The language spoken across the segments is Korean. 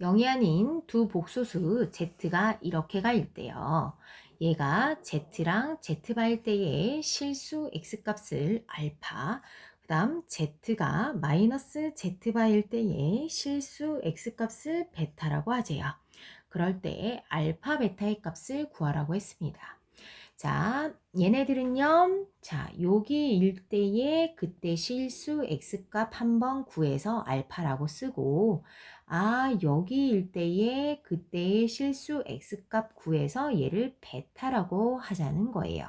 0이 아닌 두 복소수 z가 이렇게 갈 때요. 얘가 z랑 z바일 때의 실수 x값을 알파, 그 다음 z가 마이너스 z바일 때의 실수 x값을 베타라고 하재요. 그럴 때 알파, 베타의 값을 구하라고 했습니다. 자, 얘네들은요. 자, 여기일 때에 그때 실수 x값 한번 구해서 알파라고 쓰고 아, 여기일 때에 그때의 실수 x값 구해서 얘를 베타라고 하자는 거예요.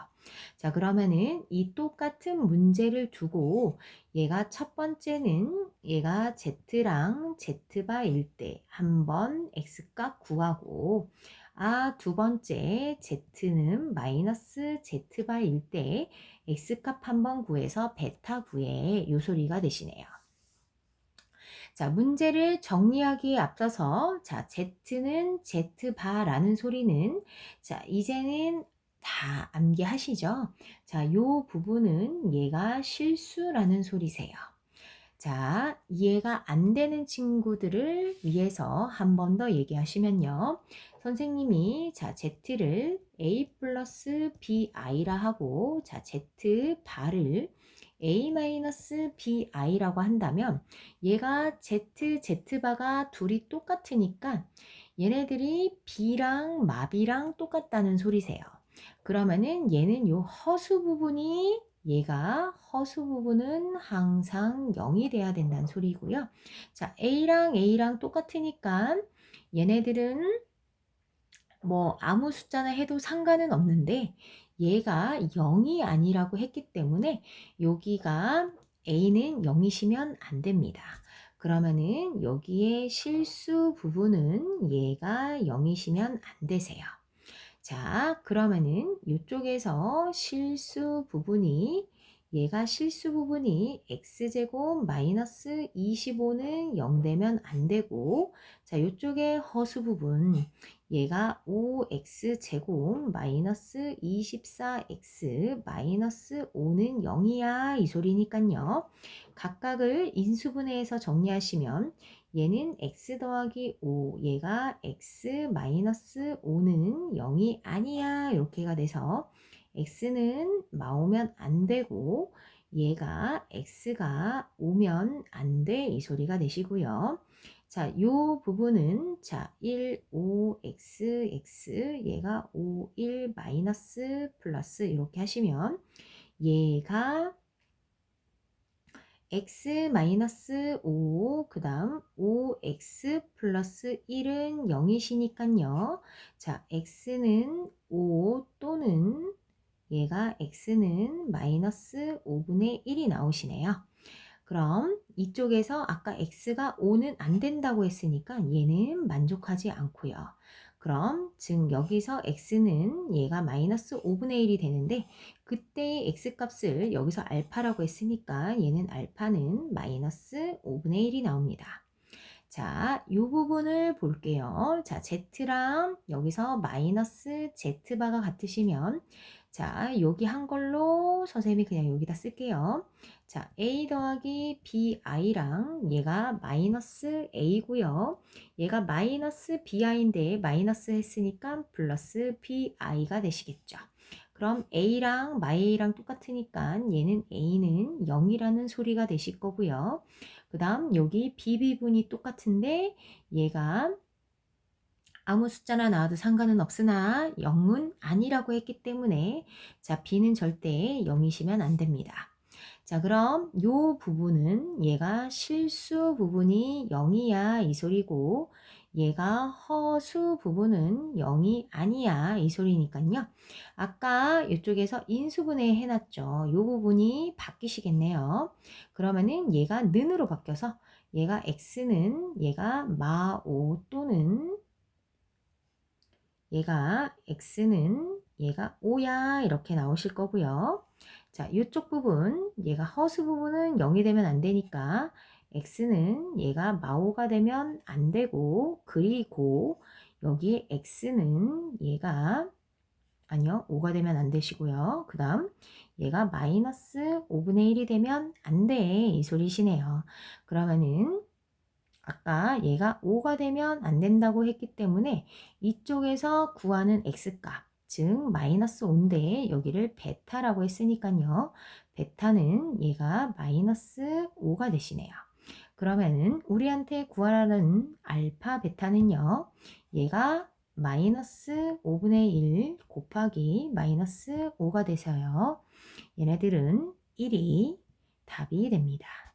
자, 그러면은 이 똑같은 문제를 두고 얘가 첫 번째는 얘가 z랑 z바일 때 한번 x값 구하고 아, 두 번째 z는 마이너스 z바일 때 x값 한번 구해서 베타 구해 요 소리가 되시네요. 자, 문제를 정리하기에 앞서서 자, z는 z바라는 소리는 자, 이제는 다 암기하시죠? 자, 요 부분은 얘가 실수라는 소리세요. 자, 이해가 안 되는 친구들을 위해서 한 번 더 얘기하시면요. 선생님이 자, z를 a 플러스 bi라 하고 자, z 바를 a-bi라고 한다면 얘가 z, z바가 둘이 똑같으니까 얘네들이 b랑 마비랑 똑같다는 소리세요. 그러면은 얘는 요 허수 부분이 얘가 허수 부분은 항상 0이 돼야 된다는 소리고요. 자, A랑 A랑 똑같으니까 얘네들은 뭐 아무 숫자나 해도 상관은 없는데 얘가 0이 아니라고 했기 때문에 여기가 A는 0이시면 안 됩니다. 그러면은 여기에 실수 부분은 얘가 0이시면 안 되세요. 자, 그러면은 이쪽에서 실수 부분이 얘가 실수 부분이 x제곱 마이너스 25는 0 되면 안 되고 자, 이쪽에 허수 부분 얘가 5x제곱 마이너스 24x 마이너스 5는 0이야 이 소리니까요. 각각을 인수분해해서 정리하시면 얘는 x 더하기 5 얘가 x 마이너스 5는 0이 아니야 이렇게가 돼서 x는 마오면 안 되고 얘가 x가 오면 안 돼 이 소리가 되시고요. 자, 요 부분은 자, 1, 5, x, x 얘가 5, 1 마이너스 플러스 이렇게 하시면 얘가 x 마이너스 5, 그 다음 5x 플러스 1은 0이시니까요. 자, x는 5 또는 얘가 x는 마이너스 5분의 1이 나오시네요. 그럼 이쪽에서 아까 x가 5는 안 된다고 했으니까 얘는 만족하지 않고요. 그럼 즉 여기서 x는 얘가 마이너스 5분의 1이 되는데 그때의 x값을 여기서 알파라고 했으니까 얘는 알파는 마이너스 5분의 1이 나옵니다. 자, 이 부분을 볼게요. 자, z랑 여기서 마이너스 z바가 같으시면 자, 여기 한 걸로 선생님이 그냥 여기다 쓸게요. 자, a 더하기 bi랑 얘가 마이너스 a고요. 얘가 마이너스 bi인데 마이너스 했으니까 플러스 bi가 되시겠죠. 그럼 a랑 마이랑 똑같으니까 얘는 a는 0이라는 소리가 되실 거고요. 그 다음 여기 b비분이 똑같은데 얘가 아무 숫자나 나와도 상관은 없으나 0은 아니라고 했기 때문에 자 b는 절대 0이시면 안 됩니다. 자 그럼 요 부분은 얘가 실수 부분이 0이야 이 소리고 얘가 허수 부분은 0이 아니야 이 소리니까요. 아까 이쪽에서 인수분해 해놨죠. 요 부분이 바뀌시겠네요. 그러면은 얘가 는으로 바뀌어서 얘가 x는 얘가 마5 또는 얘가 x는 얘가 5야 이렇게 나오실 거고요. 자, 이쪽 부분 얘가 허수 부분은 0이 되면 안 되니까 x는 얘가 마오가 되면 안 되고 그리고 여기 x는 얘가 아니요 5가 되면 안 되시고요. 그 다음 얘가 마이너스 5분의 1이 되면 안 돼 이 소리시네요. 그러면은 아까 얘가 5가 되면 안 된다고 했기 때문에 이쪽에서 구하는 x값, 즉 마이너스 5인데 여기를 베타라고 했으니까요. 베타는 얘가 마이너스 5가 되시네요. 그러면은 우리한테 구하라는 알파 베타는요. 얘가 마이너스 5분의 1 곱하기 마이너스 5가 돼서요. 얘네들은 1이 답이 됩니다.